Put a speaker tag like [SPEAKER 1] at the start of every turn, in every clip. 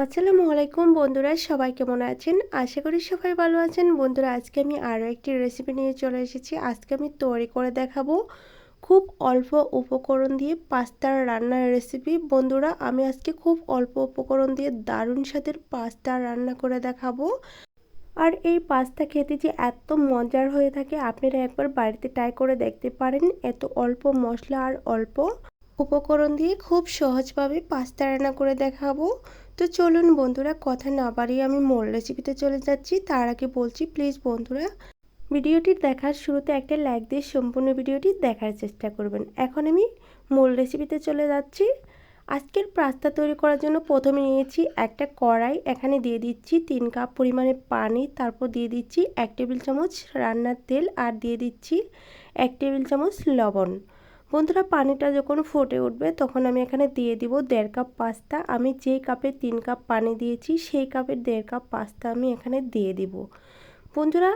[SPEAKER 1] আসসালামু আলাইকুম বন্ধুরা, সবাই কেমন আছেন? আশা করি সবাই ভালো আছেন। বন্ধুরা, আজকে আমি আরও একটি রেসিপি নিয়ে চলে এসেছি। আজকে আমি তৈরি করে দেখাবো খুব অল্প উপকরণ দিয়ে পাস্তার রান্নার রেসিপি বন্ধুরা, আমি আজকে খুব অল্প উপকরণ দিয়ে দারুণ স্বাদের পাস্তা রান্না করে দেখাবো। আর এই পাস্তা খেতে যে এত মজার হয়ে থাকে, আপনারা একবার বাড়িতে ট্রাই করে দেখতে পারেন। এত অল্প মশলা আর অল্প উপকরণ দিয়ে খুব সহজভাবে পাস্তা রান্না করে দেখাবো। তো চলুন বন্ধুরা, কথা না বাড়িয়ে আমি মূল রেসিপিতে চলে যাচ্ছি। তার আগে বলছি প্লিজ বন্ধুরা, ভিডিওটি দেখার শুরুতে একটা লাইক দিয়ে সম্পূর্ণ ভিডিওটি দেখার চেষ্টা করবেন। এখন আমি মূল রেসিপিতে চলে যাচ্ছি। আজকের পাস্তা তৈরি করার জন্য প্রথমে নিয়েছি একটা কড়াই। এখানে দিয়ে দিচ্ছি তিন কাপ পরিমাণে পানি, তারপর দিয়ে দিচ্ছি এক টেবিল চামচ রান্নার তেল, আর দিয়ে দিচ্ছি এক টেবিল চামচ লবণ। বন্ধুরা, পানিটা যখন ফুটে উঠবে, তখন আমি এখানে দিয়ে দিব দেড় কাপ পাস্তা। আমি যেই কাপে তিন কাপ পানি দিয়েছি, সেই কাপের দেড় কাপ পাস্তা আমি এখানে দিয়ে দিব। বন্ধুরা,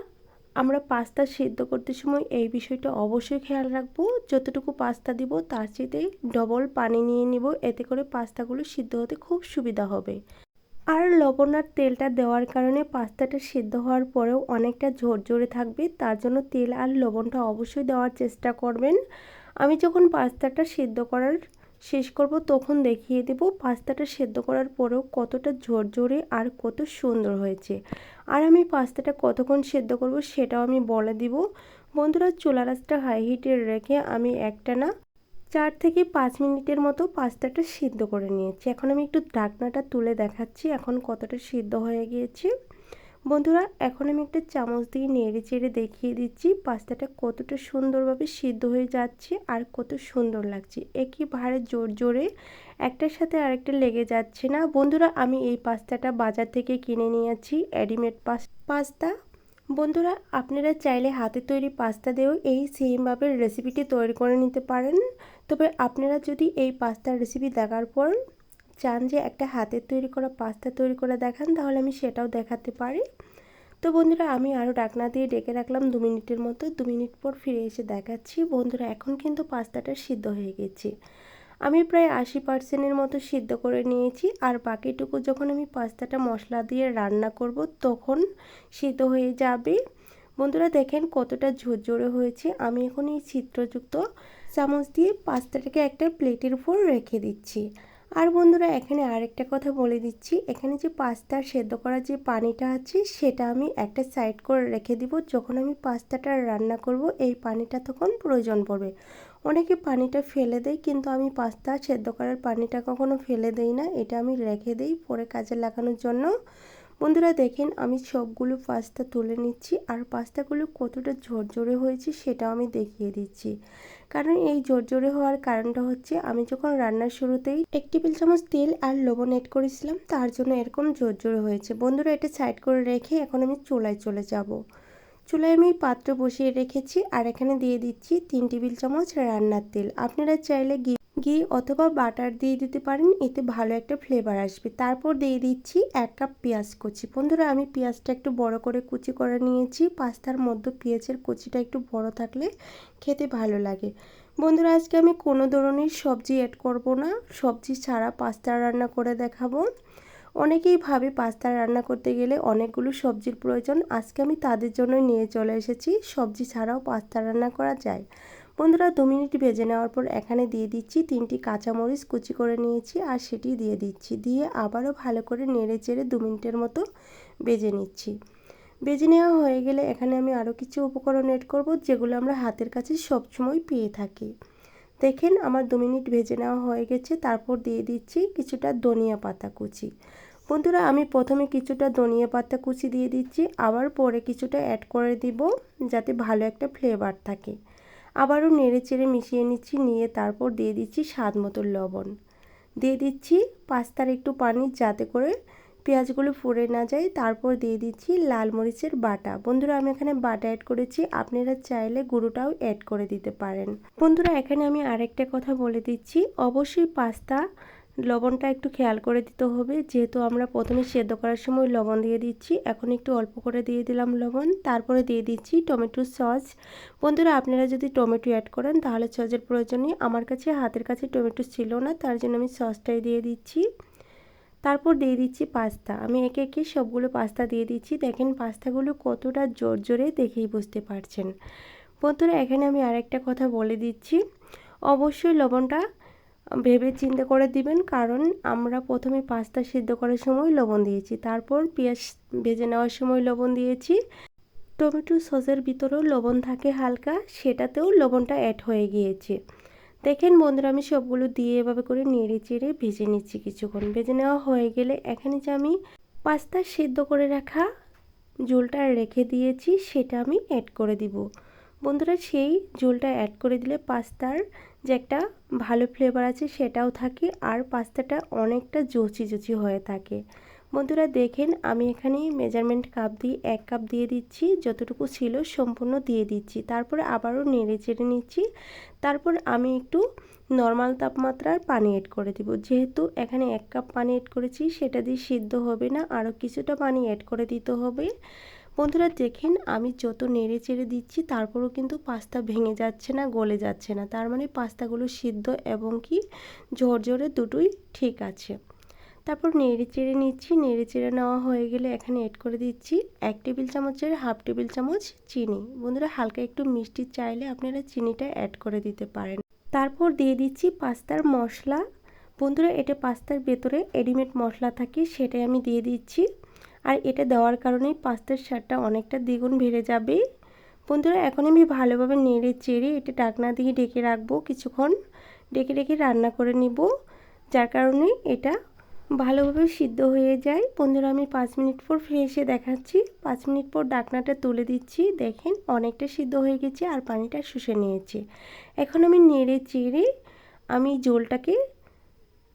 [SPEAKER 1] আমরা পাস্তা সিদ্ধ করতে সময় এই বিষয়টা অবশ্যই খেয়াল রাখব। যতটুকু পাস্তা দিব, তার চেয়ে ডবল পানি নিয়ে নিব। এতে করে পাস্তাগুলো সিদ্ধ হতে খুব সুবিধা হবে। আর লবণ আর তেলটা দেওয়ার কারণে পাস্তাটা সিদ্ধ হওয়ার পরেও অনেকটা ঝরঝরে থাকবে। তার জন্য তেল আর লবণটা অবশ্যই দেওয়ার চেষ্টা করবেন। আমি যখন পাস্তাটা সেদ্ধ করার শেষ করব, তখন দেখিয়ে দেব পাস্তাটা সেদ্ধ করার পরেও কতটা ঝরঝরে আর কত সুন্দর হয়েছে। আর আমি পাস্তাটা কতক্ষণ সেদ্ধ করব সেটাও আমি বলে দিব। বন্ধুরা চুলা রাসটা হাই হিটে রেখে আমি একটা না চার থেকে পাঁচ মিনিটের মতো পাস্তাটা সিদ্ধ করে নিয়েছি। এখন আমি একটু ঢাকনাটা তুলে দেখাচ্ছি এখন কতটা সিদ্ধ হয়ে গিয়েছে। বন্ধুরা, এখন আমি একটা চামচ দিয়ে নেড়ে চেড়ে দেখিয়ে দিচ্ছি পাস্তাটা কতটা সুন্দরভাবে সিদ্ধ হয়ে যাচ্ছে আর কত সুন্দর লাগছে। একেবারে জোর জোরে একটার সাথে আরেকটা লেগে যাচ্ছে না। বন্ধুরা, আমি এই পাস্তাটা বাজার থেকে কিনে নিয়েছি রেডিমেড পাস্তা। বন্ধুরা, আপনারা চাইলে হাতে তৈরি পাস্তা দিয়েও এই সেমভাবে রেসিপিটি তৈরি করে নিতে পারেন। তবে আপনারা যদি এই পাস্তার রেসিপি দেখার পর চান যে একটা হাতের তৈরি করা পাস্তা তৈরি করে দেখান, তাহলে আমি সেটাও দেখাতে পারি। তো বন্ধুরা, আমি আরও ডাকনা দিয়ে ডেকে রাখলাম দু মিনিটের মতো। দু মিনিট পর ফিরে এসে দেখাচ্ছি। বন্ধুরা, এখন কিন্তু পাস্তাটা সিদ্ধ হয়ে গেছে। আমি প্রায় আশি পার্সেন্টের মতো সিদ্ধ করে নিয়েছি। আর বাকিটুকু যখন আমি পাস্তাটা মশলা দিয়ে রান্না করব, তখন সিদ্ধ হয়ে যাবে। বন্ধুরা, দেখেন কতটা ঝরঝরে হয়েছে। আমি এখন এই চিত্রযুক্ত চামচ দিয়ে পাস্তাটাকে একটা প্লেটের উপর রেখে দিচ্ছি। আর বন্ধুরা, এখানে আরেকটা কথা বলে দিচ্ছি। এখানে যে পাস্তা সেদ্ধ করার যে পানিটা আছে, সেটা আমি একটা সাইড করে রেখে দিব। যখন আমি পাস্তাটা রান্না করব, এই পানিটা তখন প্রয়োজন পড়বে। অনেকে পানিটা ফেলে দেয়, কিন্তু আমি পাস্তা সেদ্ধ করার পানিটা কখনো ফেলে দেই না। এটা আমি রেখে দিই পরে কাজে লাগানোর জন্য। বন্ধুরা, দেখেন, আমি সবগুলো পাস্তা তুলে নিচ্ছি। আর পাস্তাগুলো কতটা ঝরঝরে হয়েছে, সেটাও আমি দেখিয়ে দিচ্ছি। কারণ এই জোরে হওয়ার কারণটা হচ্ছে আমি যখন রান্নার শুরুতেই এক টেবিল চামচ তেল আর লবণ এড করেছিলাম, তার জন্য এরকম জোরে হয়েছে। বন্ধুরা, এটা সাইড করে রেখে এখন আমি চুলায় চলে যাব। চুলায় আমি পাত্র বসিয়ে রেখেছি আর এখানে দিয়ে দিচ্ছি তিন টেবিল চামচ রান্নার তেল। আপনারা চাইলে ঘি অথবা বাটার দিয়ে দিতে পারেন, এতে ভালো একটা ফ্লেভার আসবে। তারপর দিয়ে দিচ্ছি এক কাপ পেঁয়াজ কুচি। বন্ধুরা, আমি পেঁয়াজটা একটু বড় করে কুচি করে নিয়েছি। পাস্তার মধ্যে পেঁয়াজের কুচিটা একটু বড় থাকলে খেতে ভালো লাগে। বন্ধুরা, আজকে আমি কোনো ধরনের সবজি অ্যাড করব না। সবজি ছাড়া পাস্তা রান্না করে দেখাবো। অনেকেই ভাবে পাস্তা রান্না করতে গেলে অনেকগুলো সবজির প্রয়োজন। আজকে আমি তাদের জন্য নিয়ে চলে এসেছি। সবজি ছাড়াও পাস্তা রান্না করা যায়। বন্ধুরা, দু মিনিট ভেজে নেওয়ার পর এখানে দিয়ে দিচ্ছি তিনটি কাঁচামরিচ, কুচি করে নিয়েছি আর সেটি দিয়ে দিচ্ছি। দিয়ে আবারও ভালো করে নেড়ে চেড়ে দু মিনিটের মতো বেজে নিচ্ছি। বেজে নেওয়া হয়ে গেলে এখানে আমি আরও কিছু উপকরণ এড করব যেগুলো আমরা হাতের কাছে সবসময় পেয়ে থাকি। দেখেন আমার দু মিনিট ভেজে নেওয়া হয়ে গেছে, তারপর দিয়ে দিচ্ছি কিছুটা ধনিয়া পাতা কুচি। বন্ধুরা, আমি প্রথমে কিছুটা ধনিয়া পাতা কুচি দিয়ে দিচ্ছি, আবার পরে কিছুটা অ্যাড করে দিব যাতে ভালো একটা ফ্লেভার থাকে। আবারও নেড়ে চেড়ে মিশিয়ে নিচ্ছি, নিয়ে তারপর দিয়ে দিচ্ছি স্বাদ মতো লবণ। দিয়ে দিচ্ছি পাস্তার একটু পানি যাতে করে পেঁয়াজগুলো ফুড়ে না যায়। তারপর দিয়ে দিচ্ছি লাল মরিচের বাটা। বন্ধুরা, আমি এখানে বাটা অ্যাড করেছি। আপনারা চাইলে গুঁড়োটাও অ্যাড করে দিতে পারেন। বন্ধুরা, এখানে আমি আরেকটা কথা বলে দিচ্ছি। অবশ্যই পাস্তা লবণটা একটু খেয়াল করে দিতে হবে। যেহেতু আমরা প্রথমে সেদ্ধ করার সময় লবণ দিয়ে দিচ্ছি, এখন একটু অল্প করে দিয়ে দিলাম লবণ। তারপরে দিয়ে দিচ্ছি টমেটো সস। বন্ধুরা, আপনারা যদি টমেটো অ্যাড করেন, তাহলে সসের প্রয়োজন নেই আমার কাছে হাতের কাছে টমেটো ছিল না, তার জন্য আমি সসটাই দিয়ে দিচ্ছি। তারপর দিয়ে দিচ্ছি পাস্তা। আমি একে একে সবগুলো পাস্তা দিয়ে দিচ্ছি। দেখেন, পাস্তাগুলো কতটা জোর জোরে দেখেই বুঝতে পারছেন। বন্ধুরা, এখানে আমি আরেকটা কথা বলে দিচ্ছি। অবশ্যই লবণটা ভেবে চিন্তা করে দিবেন, কারণ আমরা প্রথমে পাস্তা সিদ্ধ করার সময় লবণ দিয়েছি, তারপর পেঁয়াজ ভেজে নেওয়ার সময় লবণ দিয়েছি। টমেটো সসের ভিতরেও লবণ থাকে হালকা, সেটাতেও লবণটা অ্যাড হয়ে গিয়েছে। দেখেন বন্ধুরা, আমি সবগুলো দিয়ে এভাবে করে নেড়ে চেড়ে ভেজে নিচ্ছি কিছুক্ষণ। ভেজে নেওয়া হয়ে গেলে এখানে যে আমি পাস্তা সিদ্ধ করে রাখা ঝোলটা রেখে দিয়েছি, সেটা আমি অ্যাড করে দিব। বন্ধুরা, সেই ঝোলটা অ্যাড করে দিলে পাস্তার যে একটা ভালো ফ্লেভার আছে সেটাও থাকে আর পাস্তাটা অনেকটা জচি জচি হয়ে থাকে। বন্ধুরা, দেখেন আমি এখানে মেজারমেন্ট কাপ দিয়ে এক কাপ দিয়ে দিচ্ছি, যতটুকু ছিল সম্পূর্ণ দিয়ে দিচ্ছি। তারপরে আবারও নেড়ে চেড়ে নিচ্ছি। তারপর আমি একটু নর্মাল তাপমাত্রার পানি এড করে দিব। যেহেতু এখানে এক কাপ পানি এড করেছি, সেটা দিয়ে সিদ্ধ হবে না, আরও কিছুটা পানি অ্যাড করে দিতে হবে। বন্ধুরা দেখেন, আমি যত নেড়ে চেড়ে দিচ্ছি, তারপরও কিন্তু পাস্তা ভেঙে যাচ্ছে না, গলে যাচ্ছে না। তার মানে পাস্তাগুলো সিদ্ধ এবং কি ঝরঝরে দুটোই ঠিক আছে। তারপর নেড়ে চেড়ে নিচ্ছি, নেড়ে চেড়ে নেওয়া হয়ে গেলে এখানে এড করে দিচ্ছি এক টেবিল চামচের হাফ টেবিল চামচ চিনি। বন্ধুরা, হালকা একটু মিষ্টি চাইলে আপনারা চিনিটা অ্যাড করে দিতে পারেন। তারপর দিয়ে দিচ্ছি পাস্তার মশলা। বন্ধুরা, এটা পাস্তার ভেতরে রেডিমেড মশলা থাকে, সেটাই আমি দিয়ে দিচ্ছি। আর এটা দেওয়ার কারণেই পাস্তার স্বাদটা অনেকটা দ্বিগুণ বেড়ে যাবে। বন্ধুরা, এখন আমি ভালোভাবে নেড়ে চেড়ে এটা ডাকনা দিয়ে ডেকে রাখব। কিছুক্ষণ ডেকে ডেকে রান্না করে নিব, যার কারণে এটা ভালোভাবে সিদ্ধ হয়ে যায়। বন্ধুরা, আমি পাঁচ মিনিট পর ফিরে এসে দেখাচ্ছি। পাঁচ মিনিট পর ডাকনাটা তুলে দিচ্ছি। দেখেন, অনেকটা সিদ্ধ হয়ে গেছে আর পানিটা শুষে নিয়েছে। এখন আমি নেড়ে চেড়ে আমি জলটাকে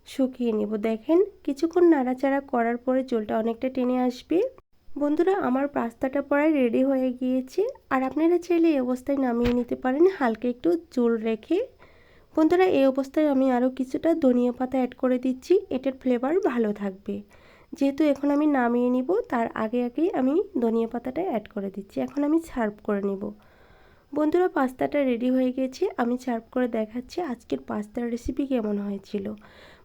[SPEAKER 1] শুকিয়ে নেব। দেখেন, কিছুক্ষণ নাড়াচাড়া করার পরে জলটা অনেকটা টেনে আসবে। বন্ধুরা, আমার পাস্তাটা প্রায় রেডি হয়ে গিয়েছে। আর আপনারা চাইলে এই অবস্থায় নামিয়ে নিতে পারেন, হালকা একটু জল রেখে। বন্ধুরা, এই অবস্থায় আমি আরও কিছুটা ধনিয়া পাতা অ্যাড করে দিচ্ছি, এটার ফ্লেভার ভালো থাকবে। যেহেতু এখন আমি নামিয়ে নিব, তার আগে আগেই আমি ধনিয়া পাতাটা অ্যাড করে দিচ্ছি। এখন আমি সার্ভ করে নিব। বন্ধুরা, পাস্তাটা রেডি হয়ে গেছে। আমি সার্ভ করে দেখাচ্ছি আজকের পাস্তার রেসিপি কেমন হয়েছিল।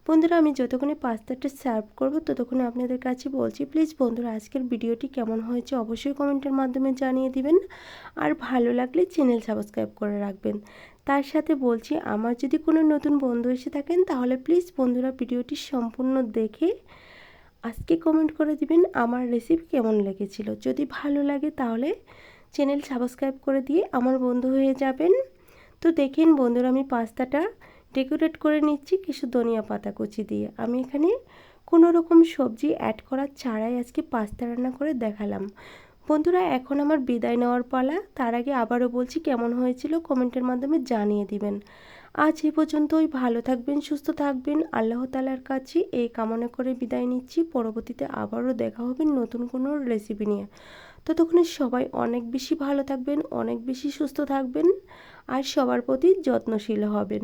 [SPEAKER 1] বন্ধুরা, আমি যতক্ষণে পাস্তাটা সার্ভ করব, ততক্ষণে আপনাদের কাছে বলছি প্লিজ বন্ধুরা, আজকের ভিডিওটি কেমন হয়েছে অবশ্যই কমেন্টের মাধ্যমে জানিয়ে দিবেন। আর ভালো লাগলে চ্যানেল সাবস্ক্রাইব করে রাখবেন। তার সাথে বলছি, আমার যদি কোনো নতুন বন্ধু এসে থাকেন, তাহলে প্লিজ বন্ধুরা, ভিডিওটি সম্পূর্ণ দেখে আজকে কমেন্ট করে দিবেন, আমার রেসিপি কেমন লেগেছিল। যদি ভালো লাগে, তাহলে চ্যানেল সাবস্ক্রাইব করে দিয়ে আমার বন্ধু হয়ে যাবেন। তো দেখেন বন্ধুরা, আমি পাস্তাটা ডেকোরেট করে নিচ্ছি কিছু ধনিয়া পাতা কুচি দিয়ে। আমি এখানে কোনো রকম সবজি অ্যাড করার ছাড়াই আজকে পাস্তা রান্না করে দেখালাম। বন্ধুরা, এখন আমার বিদায় নেওয়ার পালা। তার আগে আবারও বলছি কেমন হয়েছিল কমেন্টের মাধ্যমে জানিয়ে দিবেন। আজ এই পর্যন্তই। ভালো থাকবেন, সুস্থ থাকবেন। আল্লাহ তালার কাছে এই কামনা করে বিদায় নিচ্ছি। পরবর্তীতে আবারও দেখা হবে নতুন কোনো রেসিপি নিয়ে। ততক্ষণে সবাই অনেক বেশি ভালো থাকবেন, অনেক বেশি সুস্থ থাকবেন আর সবার প্রতি যত্নশীল হবেন।